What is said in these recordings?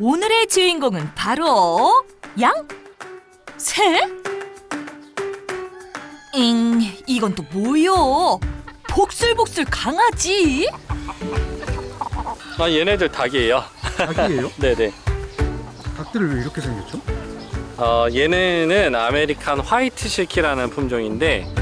오늘의 주인공은 바로 양? 새? 잉, 이건 또 뭐요? 복슬복슬 강아지? 아 얘네들 닭이에요. 닭이에요? 네네. 닭들이 왜 이렇게 생겼죠? 어, 얘네는 아메리칸 화이트 실키라는 품종인데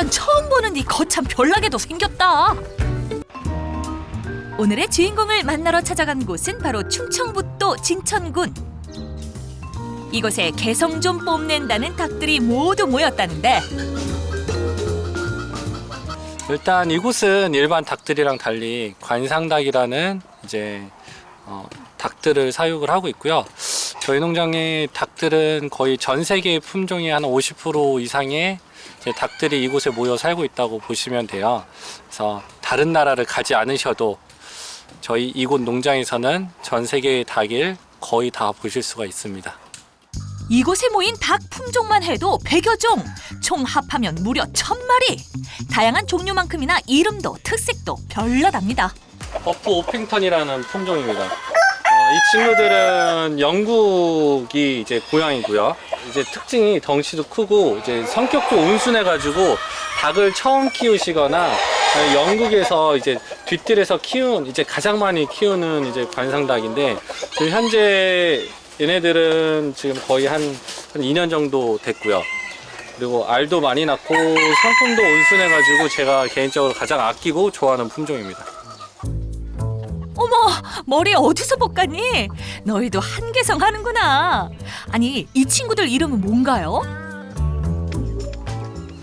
생전 처음 보는 이 거참 별나게도 생겼다. 오늘의 주인공을 만나러 찾아간 곳은 바로 충청북도 진천군. 이곳에 개성 좀 뽐낸다는 닭들이 모두 모였다는데 일단 이곳은 일반 닭들이랑 달리 관상닭이라는 이제 어, 닭들을 사육을 하고 있고요. 저희 농장의 닭들은 거의 전 세계 품종의 한 50% 이상의 이제 닭들이 이곳에 모여 살고 있다고 보시면 돼요. 그래서 다른 나라를 가지 않으셔도 저희 이곳 농장에서는 전 세계의 닭을 거의 다 보실 수가 있습니다. 이곳에 모인 닭 품종만 해도 100여 종, 총 합하면 무려 1000마리. 다양한 종류만큼이나 이름도 특색도 별나답니다. 버프 오핑턴이라는 품종입니다. 어, 이 친구들은 영국이 이제 고향이고요. 이제 특징이 덩치도 크고 이제 성격도 온순해가지고 닭을 처음 키우시거나 영국에서 이제 뒷뜰에서 키운 이제 가장 많이 키우는 이제 관상닭인데 현재 얘네들은 지금 거의 한, 한 2년 정도 됐고요. 그리고 알도 많이 낳고 성품도 온순해가지고 제가 개인적으로 가장 아끼고 좋아하는 품종입니다. 어머, 머리 어디서 볶았니? 너희도 한개성 하는구나. 아니, 이 친구들 이름은 뭔가요?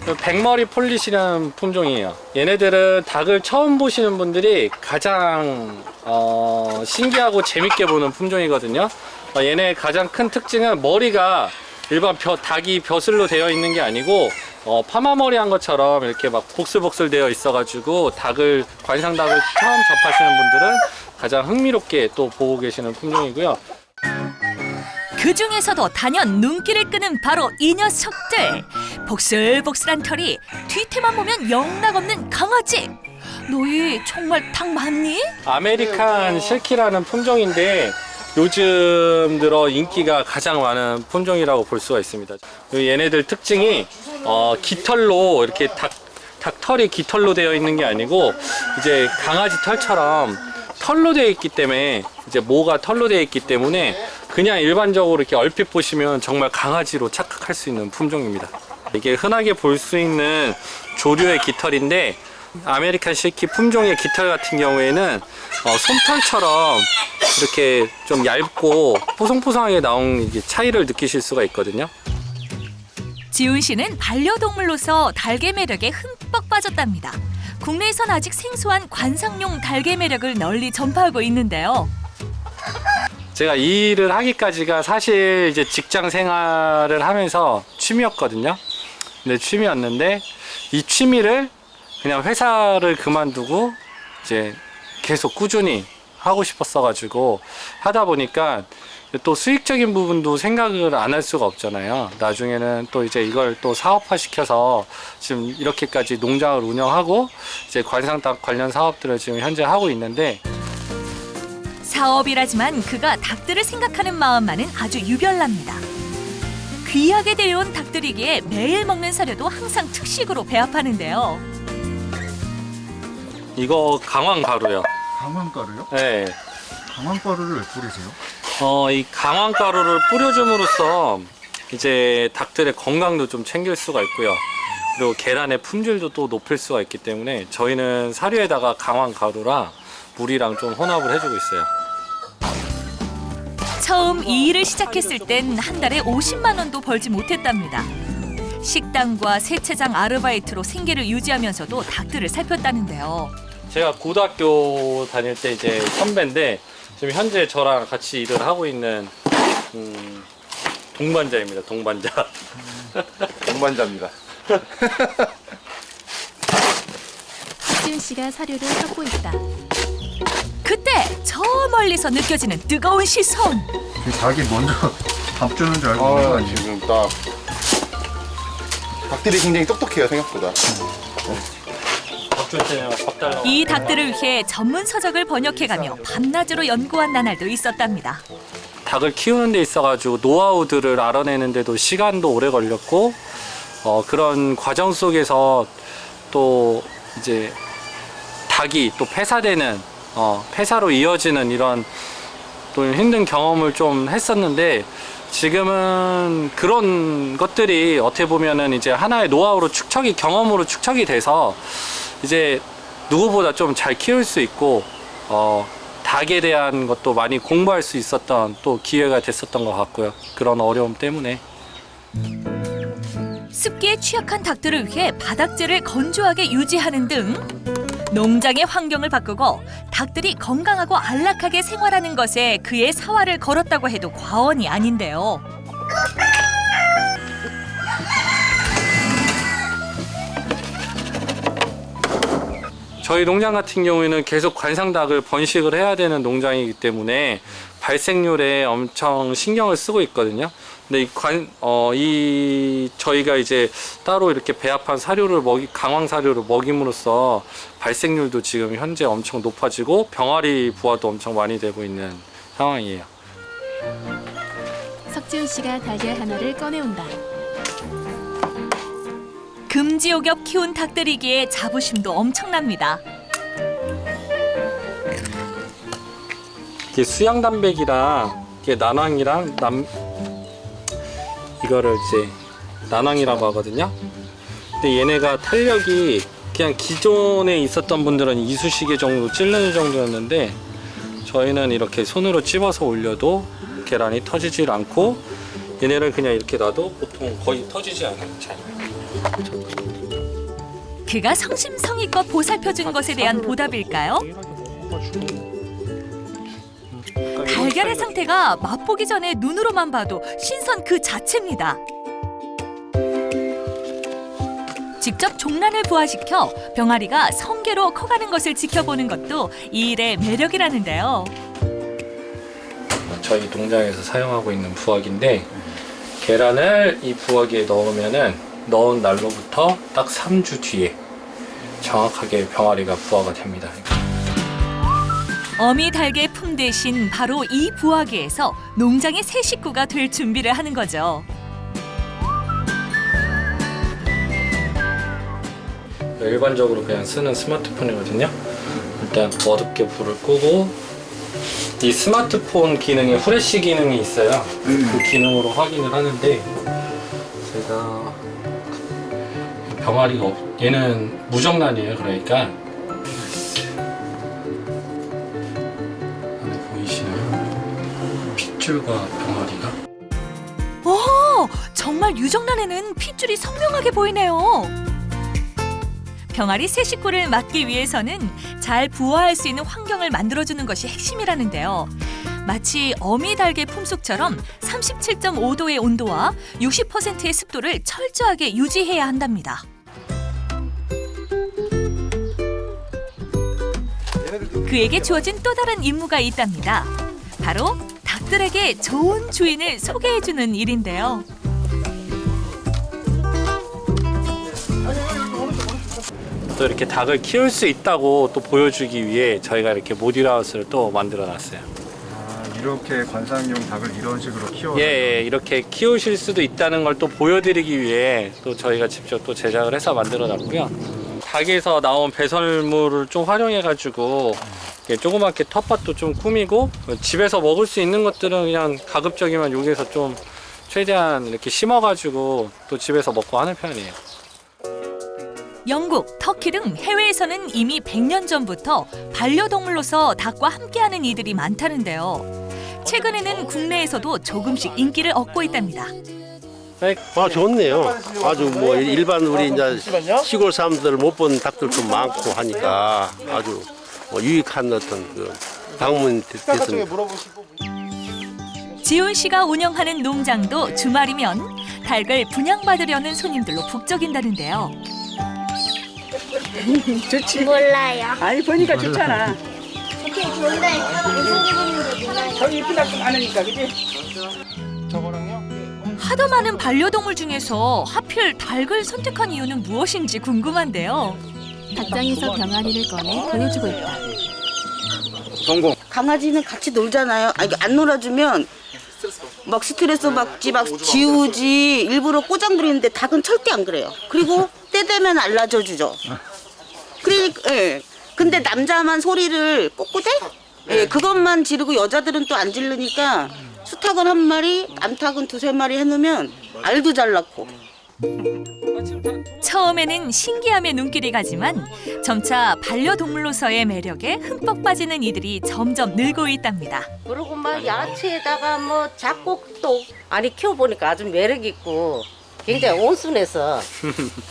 그 백머리 폴릿이라는 품종이에요. 얘네들은 닭을 처음 보시는 분들이 가장 어, 신기하고 재밌게 보는 품종이거든요. 어, 얘네 가장 큰 특징은 머리가 일반 벼, 닭이 벼슬로 되어 있는 게 아니고 어, 파마머리 한 것처럼 이렇게 막 복슬복슬 되어 있어가지고 닭을 관상닭을 처음 접하시는 분들은 가장 흥미롭게 또 보고 계시는 품종이고요. 그 중에서도 단연 눈길을 끄는 바로 이 녀석들. 복슬복슬한 털이 뒤태만 보면 영락없는 강아지. 너희 정말 닭 맞니? 아메리칸 실키라는 품종인데 요즘 들어 인기가 가장 많은 품종이라고 볼 수가 있습니다. 얘네들 특징이 어, 깃털로 이렇게 닭, 닭 털이 깃털로 되어 있는 게 아니고 이제 강아지 털처럼 털로 되어 있기 때문에 이제 모가 털로 되어 있기 때문에 그냥 일반적으로 이렇게 얼핏 보시면 정말 강아지로 착각할 수 있는 품종입니다. 이게 흔하게 볼 수 있는 조류의 깃털인데 아메리칸 실키 품종의 깃털 같은 경우에는 어, 솜털처럼 이렇게 좀 얇고 포송포송하게 나온 차이를 느끼실 수가 있거든요. 지훈 씨는 반려동물로서 달개 매력에 흠뻑 빠졌답니다. 국내에선 아직 생소한 관상용 달개 매력을 널리 전파하고 있는데요. 제가 이 일을 하기까지가 사실 이제 직장 생활을 하면서 취미였거든요. 근데 취미였는데 이 취미를 그냥 회사를 그만두고 이제 계속 꾸준히 하고 싶었어가지고 하다 보니까 또 수익적인 부분도 생각을 안 할 수가 없잖아요. 나중에는 또 이제 이걸 또 사업화 시켜서 지금 이렇게까지 농장을 운영하고 이제 관상 닭 관련 사업들을 지금 현재 하고 있는데 사업이라지만 그가 닭들을 생각하는 마음만은 아주 유별납니다. 귀하게 데려온 닭들이기에 매일 먹는 사료도 항상 특식으로 배합하는데요. 이거 강황 가루요. 강황가루요? 네. 강황가루를 왜 뿌리세요? 어, 이 강황 가루를 뿌려줌으로써 이제 닭들의 건강도 좀 챙길 수가 있고요. 그리고 계란의 품질도 또 높일 수가 있기 때문에 저희는 사료에다가 강황 가루랑 물이랑 좀 혼합을 해주고 있어요. 처음 이 일을 시작했을 땐 한 달에 50만 원도 벌지 못했답니다. 식당과 세차장 아르바이트로 생계를 유지하면서도 닭들을 살폈다는데요. 제가 고등학교 다닐 때 이제 선배인데 지금 현재 저랑 같이 일을 하고 있는 음, 동반자입니다. 동반자. 동반자입니다. 지은 씨가 사료를 섞고 있다. 그때 저 멀리서 느껴지는 뜨거운 시선. 이 닭이 먼저 밥 주는 줄 알고 있는 거 아, 아니에요? 지금 딱 닭들이 굉장히 똑똑해요 생각보다. 이 닭들을 위해 전문 서적을 번역해가며 밤낮으로 연구한 나날도 있었답니다. 닭을 키우는 데 있어가지고 노하우들을 알아내는데도 시간도 오래 걸렸고 어, 그런 과정 속에서 또 이제 닭이 또 폐사되는 어, 폐사로 이어지는 이런 또 힘든 경험을 좀 했었는데 지금은 그런 것들이 어떻게 보면은 이제 하나의 노하우로 축적이 경험으로 축적이 돼서 이제 누구보다 좀 잘 키울 수 있고 어, 닭에 대한 것도 많이 공부할 수 있었던 또 기회가 됐었던 것 같고요. 그런 어려움 때문에 습기에 취약한 닭들을 위해 바닥재를 건조하게 유지하는 등 농장의 환경을 바꾸고 닭들이 건강하고 안락하게 생활하는 것에 그의 사활을 걸었다고 해도 과언이 아닌데요. 저희 농장 같은 경우에는 계속 관상닭을 번식을 해야 되는 농장이기 때문에 발생률에 엄청 신경을 쓰고 있거든요. 근데 이 관, 어, 이, 저희가 이제 따로 이렇게 배합한 사료를 먹이, 강황 사료를 먹임으로써 발생률도 지금 현재 엄청 높아지고 병아리 부화도 엄청 많이 되고 있는 상황이에요. 석지훈 씨가 달걀 하나를 꺼내온다. 금지옥엽 키운 닭들이기에 자부심도 엄청납니다. 이게 수양 단백이랑 이게 난황이랑 남 이거를 이제 난황이라고 하거든요. 근데 얘네가 탄력이 그냥 기존에 있었던 분들은 이쑤시개 정도 찌르는 정도였는데 저희는 이렇게 손으로 찝어서 올려도 계란이 터지질 않고 얘네를 그냥 이렇게 놔도 보통 거의 터지지 않아요. 잘. 그가 성심성의껏 보살펴준 것에 대한 보답일까요? 달걀의 상태가 맛보기 전에 눈으로만 봐도 신선 그 자체입니다. 직접 종란을 부화시켜 병아리가 성게로 커가는 것을 지켜보는 것도 이 일의 매력이라는데요. 저희 농장에서 사용하고 있는 부화기인데 계란을 이 부화기에 넣으면은 넣은 날로부터 딱 3주 뒤에 정확하게 병아리가 부화가 됩니다. 어미 달걀 품 대신 바로 이 부화기에서 농장의 새 식구가 될 준비를 하는 거죠. 일반적으로 그냥 쓰는 스마트폰이거든요. 일단 어둡게 불을 끄고 이 스마트폰 기능에 후레쉬 기능이 있어요. 그 기능으로 확인을 하는데 제가 병아리가 없, 얘는 무정란이에요. 그러니까 안에 보이시나요? 핏줄과 병아리가 오, 정말 유정란에는 핏줄이 선명하게 보이네요. 병아리 새 식구를 막기 위해서는 잘 부화할 수 있는 환경을 만들어주는 것이 핵심이라는데요. 마치 어미 달걀 품속처럼 37.5도의 온도와 60%의 습도를 철저하게 유지해야 한답니다. 그에게 주어진 또 다른 임무가 있답니다. 바로 닭들에게 좋은 주인을 소개해주는 일인데요. 또 이렇게 닭을 키울 수 있다고 또 보여주기 위해 저희가 이렇게 모듈하우스를 또 만들어 놨어요. 아, 이렇게 관상용 닭을 이런 식으로 키워. 예, 예, 이렇게 키우실 수도 있다는 걸 또 보여드리기 위해 또 저희가 직접 또 제작을 해서 만들어 놨고요. 닭에서 나온 배설물을 좀 활용해가지고 조그맣게 텃밭도 좀 꾸미고 집에서 먹을 수 있는 것들은 그냥 가급적이면 여기에서 좀 최대한 이렇게 심어가지고 또 집에서 먹고 하는 편이에요. 영국, 터키 등 해외에서는 이미 100년 전부터 반려동물로서 닭과 함께하는 이들이 많다는데요. 최근에는 국내에서도 조금씩 인기를 얻고 있답니다. 아 좋네요. 아주 뭐 일반 우리 이제 시골 사람들 못 본 닭들도 많고 하니까 아주 뭐 유익한 어떤 그 방문 됐습니다. 지훈 씨가 운영하는 농장도 주말이면 닭을 분양받으려는 손님들로 북적인다는데요. 좋지. 몰라요. 아니 보니까 좋잖아. 좋은데 무슨 기분인지 몰라요. 저기 이쁜 닭도 많으니까 그지? 하도 많은 반려동물 중에서 하필 닭을 선택한 이유는 무엇인지 궁금한데요. 닭장에서 병아리를 꺼내 보여주고 있다. 성공. 강아지는 같이 놀잖아요. 아, 이게 안 놀아주면 막 스트레스 받지, 막 지우지, 일부러 꼬장 부리는데 닭은 절대 안 그래요. 그리고 때 되면 알려줘 주죠. 그러니까, 예. 근데 남자만 소리를 꼬꼬대? 예, 그것만 지르고 여자들은 또 안 지르니까 수탉은 한 마리, 남탉은 두세 마리 해놓으면 알도 잘 낳고. 처음에는 신기함에 눈길이 가지만 점차 반려동물로서의 매력에 흠뻑 빠지는 이들이 점점 늘고 있답니다. 그리고 막 야채에다가 뭐 잡곡도 아니 키워보니까 아주 매력 있고 굉장히 온순해서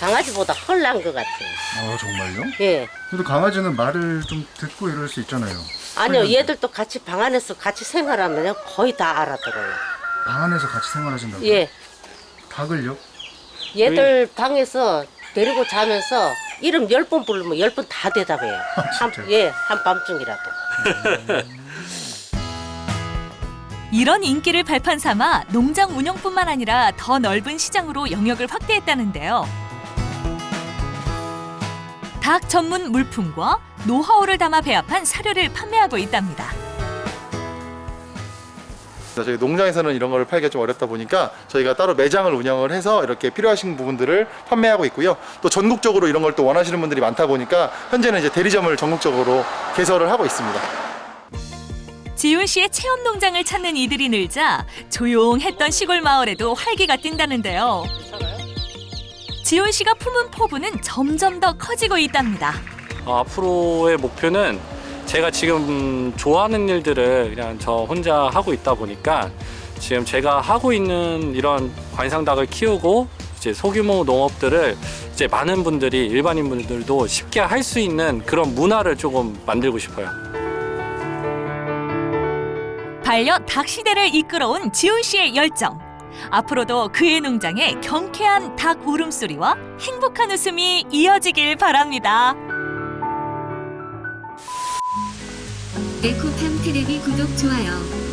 강아지보다 헐난 것 같아요. 아 정말요? 예. 근데 강아지는 말을 좀 듣고 이럴 수 있잖아요. 아니요, 얘들도 같이 방 안에서 같이 생활하면 거의 다 알아들어요. 방 안에서 같이 생활하신다고요? 예. 닭을요? 얘들 방에서 데리고 자면서 이름 열 번 부르면 열 번 다 대답해요. 한, 진짜요? 예, 한밤중이라도. 이런 인기를 발판 삼아 농장 운영뿐만 아니라 더 넓은 시장으로 영역을 확대했다는데요. 닭 전문 물품과 노하우를 담아 배합한 사료를 판매하고 있답니다. 저희 농장에서는 이런 걸 팔기가 좀 어렵다 보니까 저희가 따로 매장을 운영을 해서 이렇게 필요하신 부분들을 판매하고 있고요. 또 전국적으로 이런 걸 또 원하시는 분들이 많다 보니까 현재는 이제 대리점을 전국적으로 개설을 하고 있습니다. 지훈 씨의 체험 농장을 찾는 이들이 늘자 조용했던 시골 마을에도 활기가 뛴다는데요. 지훈 씨가 품은 포부는 점점 더 커지고 있답니다. 어, 앞으로의 목표는 제가 지금 좋아하는 일들을 그냥 저 혼자 하고 있다 보니까 지금 제가 하고 있는 이런 관상닭을 키우고 이제 소규모 농업들을 이제 많은 분들이 일반인 분들도 쉽게 할 수 있는 그런 문화를 조금 만들고 싶어요. 반려 닭 시대를 이끌어온 지훈 씨의 열정. 앞으로도 그의 농장에 경쾌한 닭 울음소리와 행복한 웃음이 이어지길 바랍니다. 에코팜 테레비 구독 좋아요